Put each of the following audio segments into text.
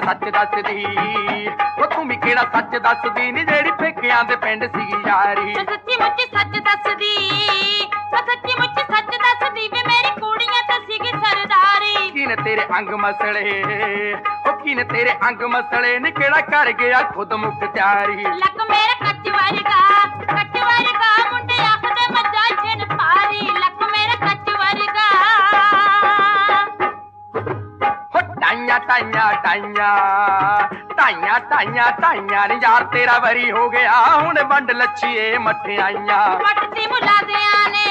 ਕਿਹੜਾ ਸੱਚ ਦੱਸਦੀ? ਉਹ ਤੂੰ ਵੀ ਕਿਹੜਾ ਸੱਚ ਦੱਸਦੀ? ਨੀ ਜਿਹੜੀ ਪੇਕਿਆਂ ਦੇ ਪਿੰਡ ਸੀਗੀ ਯਾਰੀ। ਮੈਂ ਸੱਚੀ ਮੁੱਚੀ ਸੱਚ ਦੱਸਦੀ ਮੈਂ ਸੱਚੀ ਮੁੱਚੀ ਸੱਚ ਦੱਸਦੀ ਵੇ ਮੇਰੀ ਕੁੜੀਆਂ ਤਾਂ ਸੀਗੀ ਸਰਦਾਰੀ। ਕੀ ਨੇ ਤੇਰੇ ਅੰਗ ਮਸਲੇ? ਉਹ ਕੀ ਨੇ ਤੇਰੇ ਅੰਗ ਮਸਲੇ? ਨੀ ਕਿਹੜਾ ਕਰ ਗਿਆ ਖੁਦ ਮੁਖਤਿਆਰੀ ਲੱਕ ਮੇਰਾ ਟਾਈਆਂ ਟਾਈਆਂ ਟਾਈਆਂ ਟਾਈਆਂ ਟਾਈਆਂ ਟਾਈਆਂ ਨੀ ਯਾਰ ਤੇਰਾ ਵਰੀ ਹੋ ਗਿਆ ਹੁਣ ਵੰਡ ਲੱਛੀਏ ਮਠਿਆਈਆਂ ਪਟਤੀ ਮੁਲਾਦਿਆਂ ਨੇ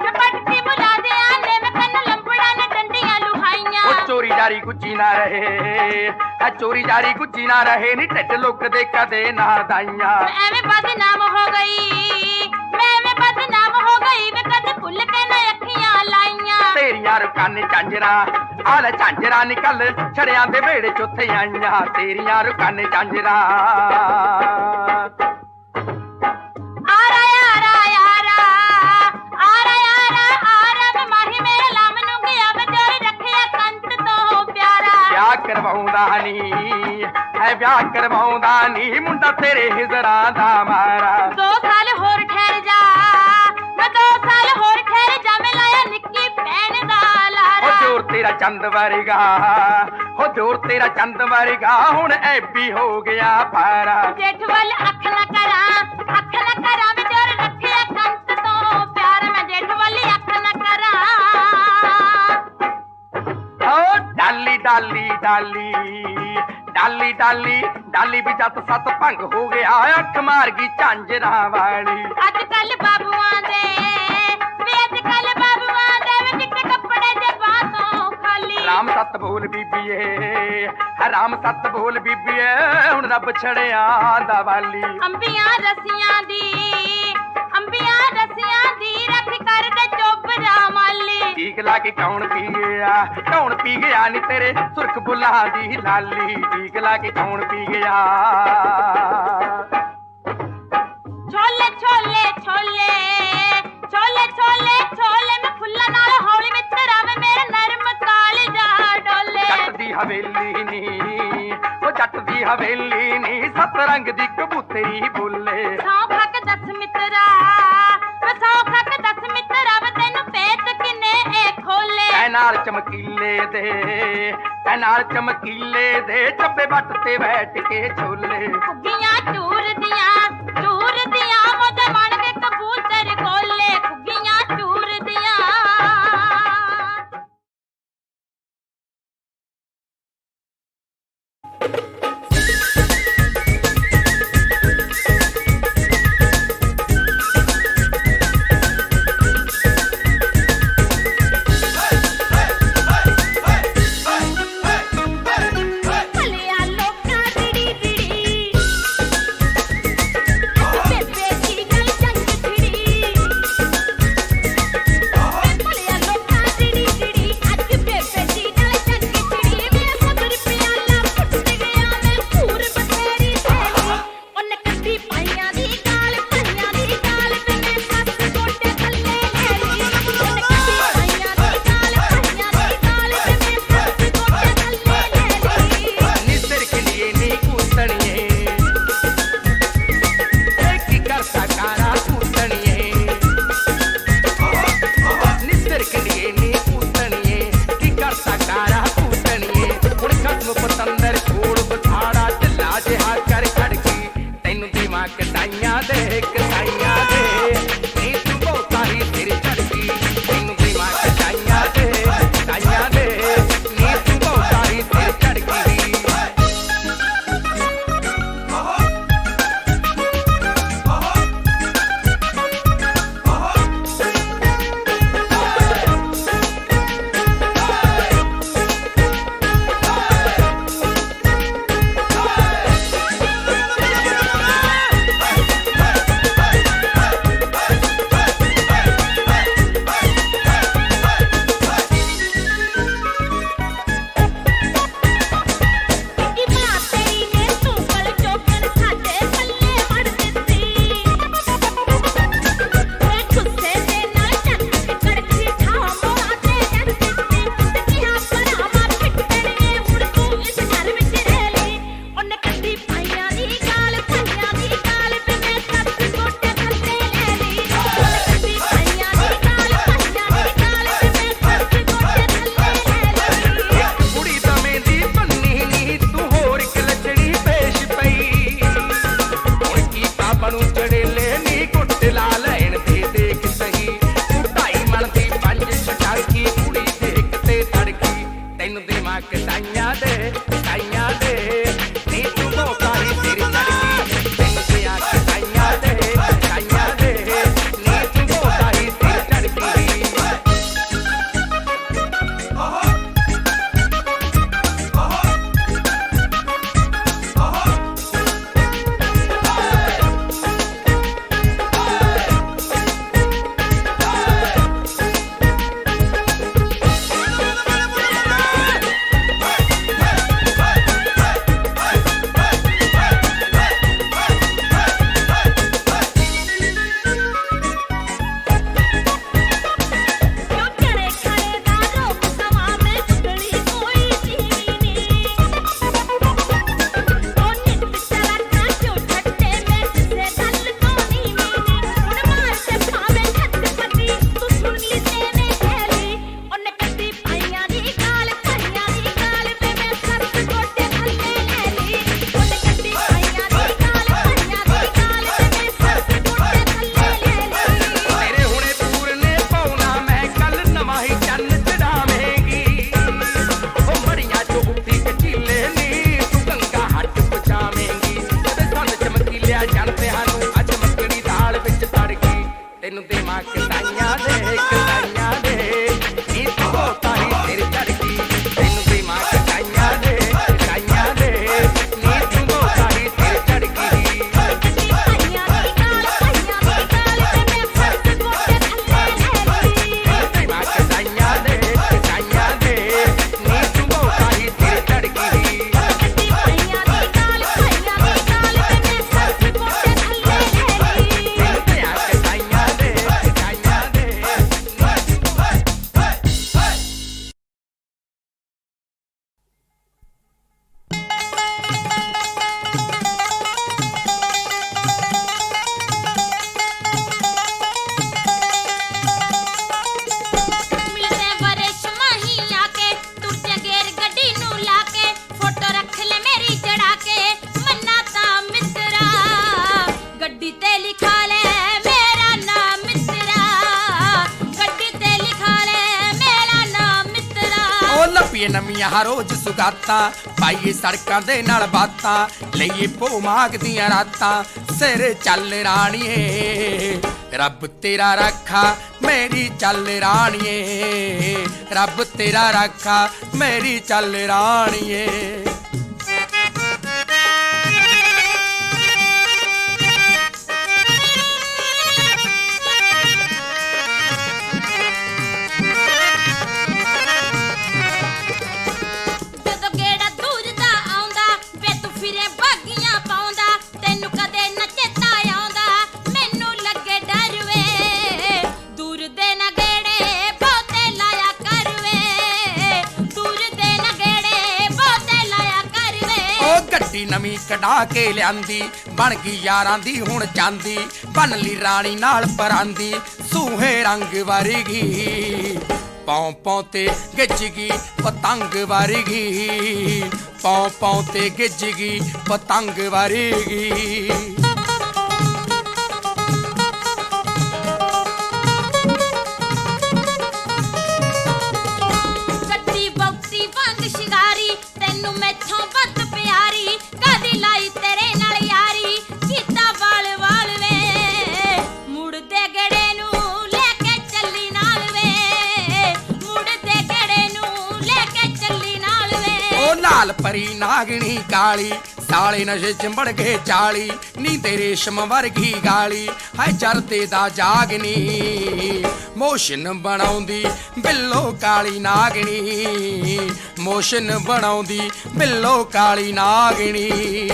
ਮੈਂ ਪਟਤੀ ਮੁਲਾਦਿਆਂ ਨੇ ਮੈਂ ਕੰਨ ਲੰਬੜਾ ਨੇ ਡੰਡੀਆਂ ਲੁਹਾਈਆਂ ਉਹ ਚੋਰੀ ਜਾਰੀ ਗੁੱਜੀ ਨਾ ਰਹੇ ਆ ਚੋਰੀ ਜਾਰੀ ਗੁੱਜੀ ਨਾ ਰਹੇ ਨੀ ਢਿੱਡ ਲੁੱਕ ਦੇ ਕਦੇ ਨਾ ਦਾਈਆਂ ਮੈਂ ਐਵੇਂ ਬਦਨਾਮ ਹੋ ਗਈ ਮੈਂ ਐਵੇਂ ਬਦਨਾਮ ਹੋ ਗਈ ਵੇ ਕਦੇ ਭੁੱਲ ਕੇ ਨਾ ਅੱਖੀਆਂ ਲਾਈਆਂ ਤੇਰੀਆਂ ਰੁਕਾਨੇ ਝਾਂਜਰਾ ਆਲੇ ਝਾਂਜਰਾ ਨਿਕਲ ਛੜਿਆਂ ਦੇ ਵੇੜੇ ਚ ਉੱਥੇ ਆਈਆਂ ਤੇਰੀਆਂ ਰੁਕਾਨੇ ਝਾਂਜਰਾ। ਕਰਵਾਉਂਦਾ ਨੀ ਹੈ ਵਿਆਹ ਕਰਵਾਉਂਦਾ ਨੀ ਮੁੰਡਾ ਤੇਰੇ ਹਿਜ਼ਰਾਂ ਦਾ ਮਾਰਾ। ਦੋ ਸਾਲ ਹੋਰ ਚੰਦ ਵਰਗਾ। ਹੋ ਜੋਰ ਤੇਰਾ ਚੰਦ ਵਰਗਾ। ਹੁਣ ਐਬੀ ਹੋ ਗਿਆ ਪਾਰਾ ਜੇਠ ਵੱਲ ਅੱਖ ਨਾ ਕਰਾਂ ਅੱਖ ਨਾ ਕਰਾਂ ਵੇ ਜੋਰ ਰੱਖਿਆ ਕੰਤ ਤੋਂ ਪਿਆਰ। ਮੈਂ ਜੇਠ ਵੱਲ ਅੱਖ ਨਾ ਕਰਾਂ। ਓ ਡਾਲੀ ਡਾਲੀ ਡਾਲੀ ਡਾਲੀ ਡਾਲੀ ਡਾਲੀ ਵੀ ਜੱਤ ਸੱਤ ਭੰਗ ਹੋ ਗਿਆ। ਅੱਖ ਮਾਰ ਗਈ ਝਾਂਜਰਾਂ ਵਾਲੀ। ਅੱਜ ਕੱਲ ਬਾਬੂਆਂ ਦੇ ਬੋਲ ਬੀਬੀਏ ਹਰਾਮ ਸੱਤ ਬੋਲ ਬੀਬੀਏ ਹੁਣ ਰੱਬ ਛੜਿਆ ਦਾ ਵਾਲੀ। ਅੰਬੀਆਂ ਰਸੀਆਂ ਦੀ ਅੰਬੀਆਂ ਰਸੀਆਂ ਦੀ ਰੱਖ ਕਰਦੇ ਚੋਬਰਾ ਮਾਲੀ ਟੀਕ ਲਾ ਕੇ ਕੌਣ ਪੀ ਗਿਆ ਕੌਣ ਪੀ ਗਿਆ ਨੀ ਤੇਰੇ ਸੁਰਖ ਬੁੱਲਾਂ ਦੀ ਲਾਲੀ। ਟੀਕ ਲਾ ਕੇ ਕੌਣ ਪੀ ਗਿਆ ਛੋਲੇ ਛੋਲੇ ਛੋਲੇ ਛੋਲੇ ਛੋਲੇ ਛੋਲੇ ਮੈਂ ਫੁੱਲਾਂ ਨਾਲ ਹੌਲੀ ਵਿੱਚ ਰਾਵੇ ਮੇਰੇ ਨਰਮ ਕਾਲੀ ਜਾ ਡੋਲੇ ਜੱਟ ਦੀ ਹਵੇਲੀ ਨੀ। ਉਹ ਜੱਟ ਦੀ ਹਵੇਲੀ ਨੀ ਸੱਤ ਰੰਗ ਦੀ ਕਬੂਤਰੀ ਬੋਲੇ। ਸੌ ਖੱਕ ਦਸ ਮਿੱਤਰਾ ਵੇ ਸੌ ਖੱਕ ਦਸ ਮਿੱਤਰਾ ਵੇ ਤੈਨੂੰ ਪੇਤ ਕਿਨੇ ਇਹ ਖੋਲੇ? ਐ ਨਾਲ ਚਮਕੀਲੇ ਦੇ ਐ ਨਾਲ ਚਮਕੀਲੇ ਦੇ ਚੱਬੇ ਵੱਟ ਤੇ ਬੈਠ ਕੇ ਛੋਲੇ। take a ਹਰ ਰੋਜ਼ ਸੁਗਾਤਾਂ, ਪਾਈਏ ਸੜਕਾਂ ਦੇ ਨਾਲ ਬਾਤਾਂ, ਲਈਏ ਭੋ ਮਾਗਦੀਆਂ ਰਾਤਾਂ, ਸਿਰ ਚੱਲ ਰਾਣੀਏ, ਰੱਬ ਤੇਰਾ ਰੱਖਾ ਮੇਰੀ ਚੱਲ ਰਾਣੀਏ, ਰੱਬ ਤੇਰਾ ਰੱਖਾ ਮੇਰੀ ਚੱਲ ਰਾਣੀਏ। ਵੇ ਨਵੀਂ ਕਢਾ ਕੇ ਲਿਆਂਦੀ। ਬਣ ਗਈ ਯਾਰਾਂ ਦੀ, ਹੁਣ ਚਾਂਦੀ। ਬਨ ਲਈ ਰਾਣੀ ਨਾਲ ਪਰਾਂਦੀ। ਸੂਹੇ ਰੰਗ ਵਰਗੀ ਪੌਂ ਪੌਂ ਤੇ ਗਿੱਜਗੀ ਪਤੰਗ ਵਰਗੀ। ਪੌਂ ਪੌਂ ਤੇ ਗਿੱਜਗੀ ਪਤੰਗ ਵਰਗੀ। ਪਰੀ ਨਾਗਣੀ ਕਾਲੀ, ਸਾਲੇ ਨਸ਼ੇ ਚੰਬੜ ਗਏ ਚਾਲੀ, ਨੀ ਤੇ ਰੇਸ਼ਮ ਵਰਗੀ ਗਾਲੀ, ਹਾਏ ਚਰਤੇ ਦਾ ਜਾਗਨੀ। ਮੋਸ਼ਨ ਬਣਾਉਂਦੀ ਬਿੱਲੋ ਕਾਲੀ ਨਾਗਣੀ, ਮੋਸ਼ਨ ਬਣਾਉਂਦੀ ਬਿੱਲੋ ਕਾਲੀ ਨਾਗਣੀ।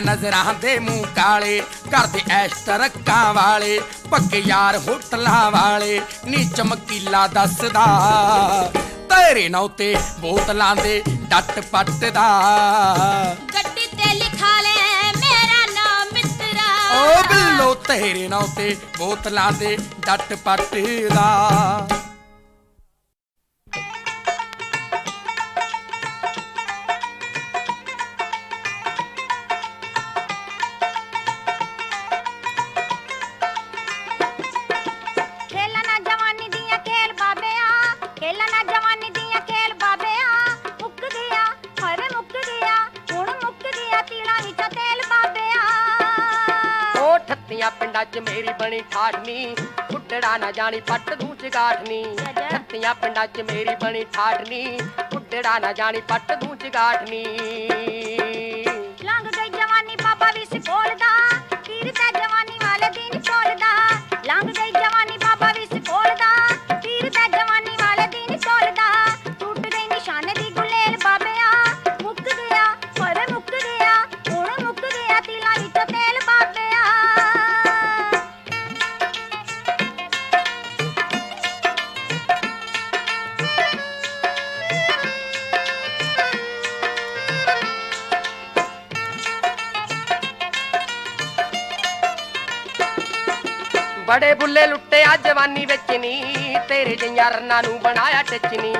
ਨਜ਼ਰਾਂ ਦੇ ਮੂੰਹ ਕਾਲੇ ਕਰਦੇ ਐਸ਼ ਤਰੱਕਾਂ ਵਾਲੇ ਪੱਕੇ ਯਾਰ ਹੋਟਲਾਂ ਵਾਲੇ ਨੀ ਚਮਕੀਲਾ ਦੱਸਦਾ ਤੇਰੇ ਨਾਂ ਤੇ ਬੋਤਲਾਂ ਦੇ ਡੱਟ ਪੱਟ ਦਾ ਗੱਡੀ ਤੇ ਲਿਖਾ ਲੈ ਮੇਰਾ ਨਾਮ ਮਿੱਤਰਾ। ਓ ਬਿੱਲੋ ਤੇਰੇ ਨਾਂ ਤੇ ਬੋਤਲਾਂ ਦੇ ਡੱਟ ਪੱਟ ਦਾ ਉੱਡੜਾ ਪੱਟ ਦੂੰ ਚ ਗਾਠਨੀ ਠੱਤੀਆਂ ਪਿੰਡਾਂ 'ਚ ਮੇਰੀ ਬਣੀ ਠਾਠਨੀ ਉੱਡੜਾ ਨਾ ਜਾਣੀ ਪੱਟ ਦੂੰ ਚ ਬੜੇ ਬੁੱਲੇ ਲੁੱਟੇ ਆ ਜਵਾਨੀ ਵਿੱਚ ਨੀ, ਤੇਰੇ ਜਿਹੀਆਂ ਰੰਨਾਂ ਨੂੰ ਬਣਾਇਆ ਟਿਚਨੀ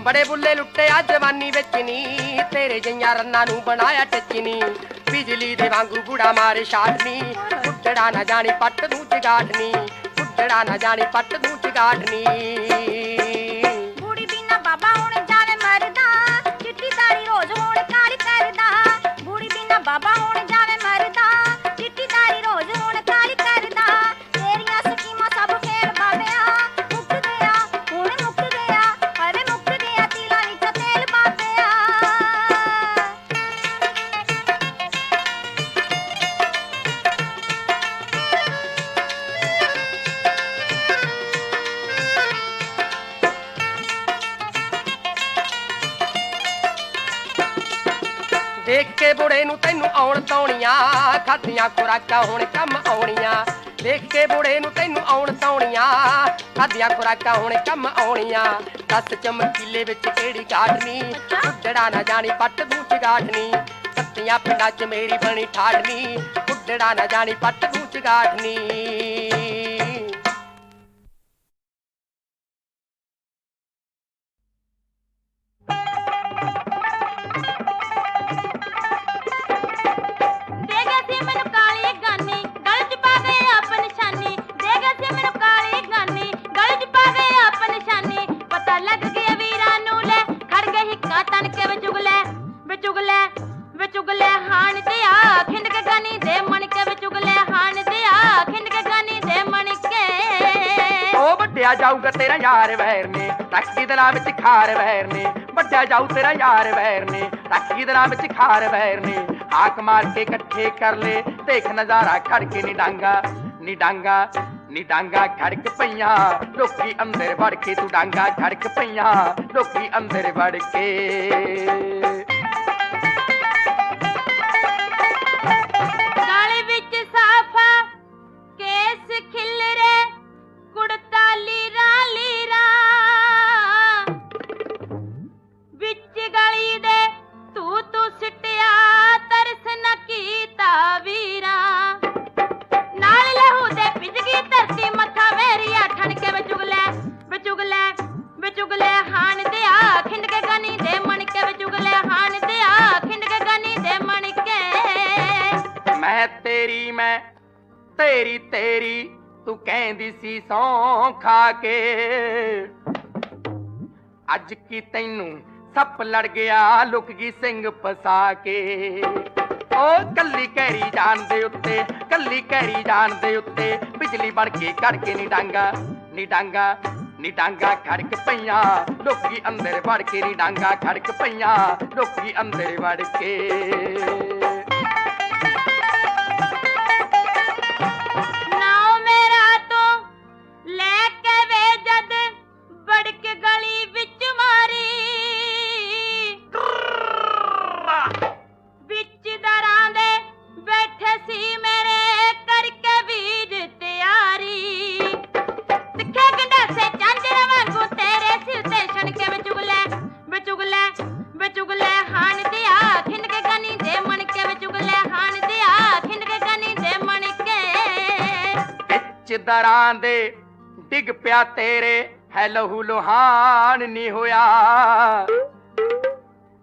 ਬੜੇ ਬੁੱਲੇ ਲੁੱਟੇ ਆ ਜਵਾਨੀ ਵਿੱਚ ਨੀ, ਤੇਰੇ ਜਿਹੀਆਂ ਰੰਨਾਂ ਨੂੰ ਬਣਾਇਆ ਟਿਚਨੀ ਬਿਜਲੀ ਦੇ ਵਾਂਗੂ ਬੁੜਾ ਮਾਰੇ ਛਾਟਨੀ ਉੱਡੜਾ ਨਾ ਜਾਣੀ ਪੱਟ ਦੂੰ ਚ ਉੱਡੜਾ ਨਾ ਜਾਣੀ ਪੱਟ ਦੂੰ ਚ ਖਾਧੀਆਂ ਖੁਰਾਕਾਂ ਹੁਣ ਕੰਮ ਆਉਣੀਆਂ। ਦੇਖ ਕੇ ਬੁੜੇ ਨੂੰ ਤੈਨੂੰ ਆਉਣ ਤੌਣੀਆਂ ਖਾਧੀਆਂ ਖੁਰਾਕਾਂ ਹੁਣ ਕੰਮ ਆਉਣੀਆਂ। ਦੱਸ ਚਮਕੀਲੇ ਵਿੱਚ ਕਿਹੜੀ ਗਾਠਨੀ? ਉੱਡੜਾ ਨਾ ਜਾਣੀ ਪੱਟ ਦੂੰ ਚਗਾਠਨੀ ਸੱਤਿਆਂ ਪਿੰਡਾਂ 'ਚ ਮੇਰੀ ਬਣੀ ਠਾੜਨੀ ਉੱਡੜਾ ਨਾ ਜਾਣੀ ਪੱਟ ਦੂੰ ਚਗਾਠਨੀ ਤੇਰਾ ਯਾਰ ਵੈਰ ਨੇ, ਰੱਖੀ ਦਿਲਾਂ ਵਿੱਚ ਖਾਰ ਵੈਰ ਨੇ ਵੱਡਿਆ ਜਾਊ ਤੇਰਾ ਯਾਰ ਵੈਰ ਨੇ, ਰੱਖੀ ਦਿਲਾਂ ਵਿੱਚ ਖਾਰ ਵੈਰ ਨੇ, ਹਾਕ ਮਾਰ ਕੇ ਇਕੱਠੇ ਕਰ ਲੈ, ਦੇਖ ਨਜ਼ਾਰਾ ਖੜ ਕੇ ਨੀ ਡਾਂਗਾ ਨੀ ਡਾਂਗਾ ਨੀ ਡਾਂਗਾ ਖੜਕ ਪਈਆਂ, ਲੋਕੀ ਅੰਦਰ ਵੜ ਕੇ ਤੂੰ ਡਾਂਗਾ ਖੜਕ ਪਈਆਂ, ਲੋਕੀ ਅੰਦਰ ਵੜ ਕੇ। ਵਿੱਚ ਸਾਫਾ, ਕੇਸ ਖਿਲਰੇ ਖਾ ਕੇ। ਅੱਜ ਕੀ ਤੈਨੂੰ ਸੱਪ ਲੜ ਗਿਆ, ਲੁਕ ਗਈ ਸਿੰਘ ਫਸਾ ਕੇ। ਓ ਕੱਲੀ ਕਹਿਰੀ ਜਾਨ ਦੇ ਉੱਤੇ, ਕੱਲੀ ਕਹਿਰੀ ਜਾਨ ਦੇ ਉੱਤੇ, ਬਿਜਲੀ ਬਣ ਕੇ ਕਰਕੇ ਨੀ ਡਾਂਗਾ ਨੀ ਡਾਂਗਾ ਨੀ ਡਾਂਗਾ ਖੜਕ ਪਈਆਂ। ਲੋਕੀ ਅੰਦਰ ਵੜ ਕੇ ਨੀ ਡਾਂਗਾ, ਖੜਕ ਪਈਆਂ। ਲੋਕੀ ਅੰਦਰ ਵੜ ਕੇ। ਵਿੱਚ ਦਰਾਂ ਦੇ ਡਿੱਗ ਪਿਆ ਤੇਰੇ, ਹੈ ਲਹੂ ਲੋਹਾਨ ਨਹੀਂ ਹੋਇਆ।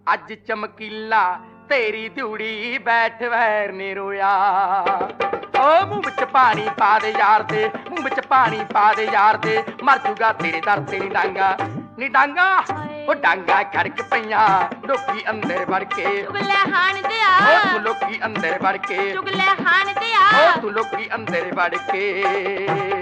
ਅੱਜ ਚਮਕੀਲਾ ਤੇਰੀ ਦਿਉੜੀ ਬੈਠ ਵੈਰ ਨੇ ਰੋਇਆ। ਓ ਮੂੰਹ ਵਿੱਚ ਪਾਣੀ ਪਾ ਦੇ ਯਾਰ ਦੇ ਮੂੰਹ ਵਿੱਚ ਪਾਣੀ ਪਾ ਦੇ ਯਾਰ ਦੇ ਮਰ ਜੂਗਾ ਤੇਰੇ ਦਰ ਤੇ ਨੀ ਡਾਂਗਾ ਨੀ ਡਾਂਗਾ। ਉਹ ਡਾਂਗਾ ਖੜਕ ਪਈਆਂ ਲੋਕੀ ਅੰਦਰ ਵੜ ਕੇ। ਚੁਗਲੇ ਹਾਣ ਓ ਦਿਆ ਤੂੰ ਲੋਕੀ ਅੰਦਰ ਵੜ ਕੇ। ਚੁਗਲੇ ਹਾਣ ਦਿਆ ਓ ਤੂੰ ਲੋਕੀ ਅੰਦਰ ਵੜ ਕੇ।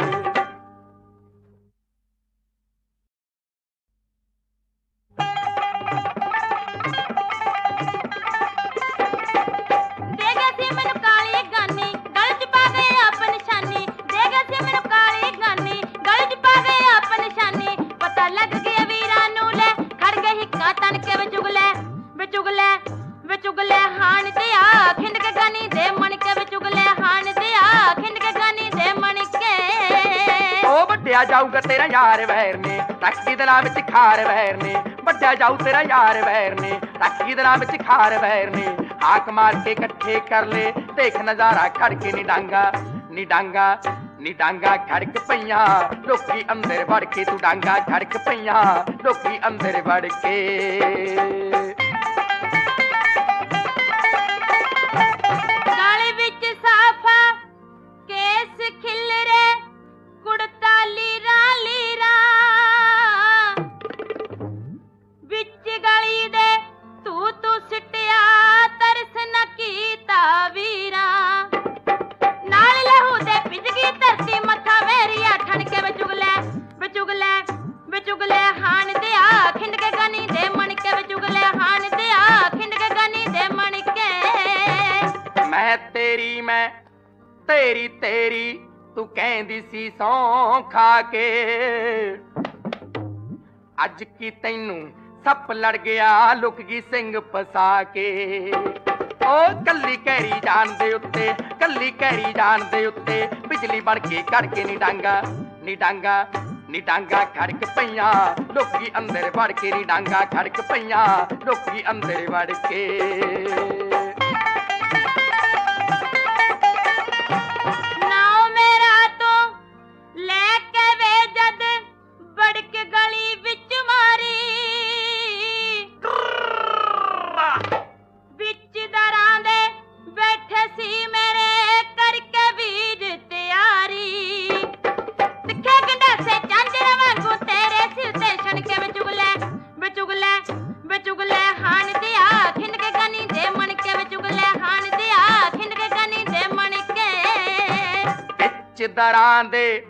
ਖਾਰ ਵੈਰ ਨੇ ਵੱਡਿਆ ਜਾਊ ਤੇਰਾ ਯਾਰ ਵੈਰ ਨੇ, ਰਾਖੀ ਦਰਾਂ ਵਿੱਚ ਖਾਰ ਵੈਰ ਨੇ, ਹਾਕ ਮਾਰ ਕੇ ਇਕੱਠੇ ਕਰ ਲੈ, ਦੇਖ ਨਜ਼ਾਰਾ ਖੜ ਕੇ ਨੀ ਡਾਂਗਾ ਨੀ ਡਾਂਗਾ ਨੀ ਡਾਂਗਾ ਖੜਕ ਪਈਆਂ, ਲੋਕੀ ਅੰਦਰ ਵੜ ਕੇ ਤੂੰ ਡਾਂਗਾ, ਖੜਕ ਪਈਆਂ, ਲੋਕੀ ਅੰਦਰ ਵੜ ਕੇ। ਕਹਿੰਦੀ ਸੌਂ ਖਾ ਕੇ। ਅੱਜ ਕੀ ਤੈਨੂੰ ਸੱਪ ਲੜ ਗਿਆ, ਲੁਕ ਗਈ ਸਿੰਘ ਫਸਾ ਕੇ। ਓ ਕੱਲੀ ਕੈਰੀ ਜਾਣ ਦੇ ਉੱਤੇ, ਕੱਲੀ ਕੈਰੀ ਜਾਣ ਦੇ ਉੱਤੇ, ਬਿਜਲੀ ਬਣ ਕੇ ਕਰਕੇ ਨੀ ਡਾਂਗਾ ਨੀ ਡਾਂਗਾ ਨੀ ਡਾਂਗਾ ਖੜਕ ਪਈਆਂ। ਲੋਕੀ ਅੰਦਰ ਵੜ ਕੇ, ਨੀ ਡਾਂਗਾ ਖੜਕ ਪਈਆਂ। ਲੋਕੀ ਅੰਦਰ ਵੜ ਕੇ। ਵਿੱਚ ਦੇ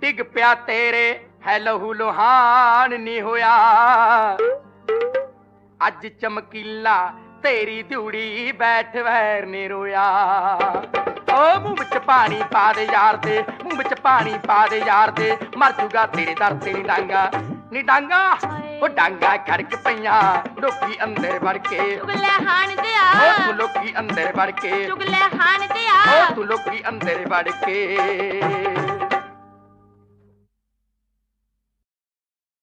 ਡਿੱਗ ਪਿਆ ਤੇਰੇ, ਹੈ ਲਹੂ ਲੋਹਾਨ ਨਹੀਂ ਹੋਇਆ। ਅੱਜ ਚਮਕੀਲਾ ਤੇਰੀ ਦਿਉੜੀ ਬੈਠ ਵੈਰ ਨੇ ਰੋਇਆ। ਓ ਮੂੰਹ ਵਿੱਚ ਪਾਣੀ ਪਾ ਦੇ ਯਾਰ ਦੇ ਮੂੰਹ ਵਿੱਚ ਪਾਣੀ ਪਾ ਦੇ ਯਾਰ ਦੇ ਮਰ ਜੂਗਾ ਤੇਰੇ ਦਰ ਤੇ ਨੀ ਡਾਂਗਾ। ਨੀ ਡਾਂਗਾ। ਉਹ ਡਾਂਗਾ ਖੜਕ ਪਈਆਂ ਲੋਕੀ ਅੰਦਰ ਵੜ ਕੇ। ਚੁਗਲੇ ਹਾਨ ਓ ਦਿਆ ਤੂੰ ਲੋਕੀ ਅੰਦਰ ਵੜ ਕੇ। ਚੁਗਲੇ ਹਾਨ ਓ ਦਿਆ ਤੂੰ ਲੋਕੀ ਅੰਦਰ ਵੜ ਕੇ।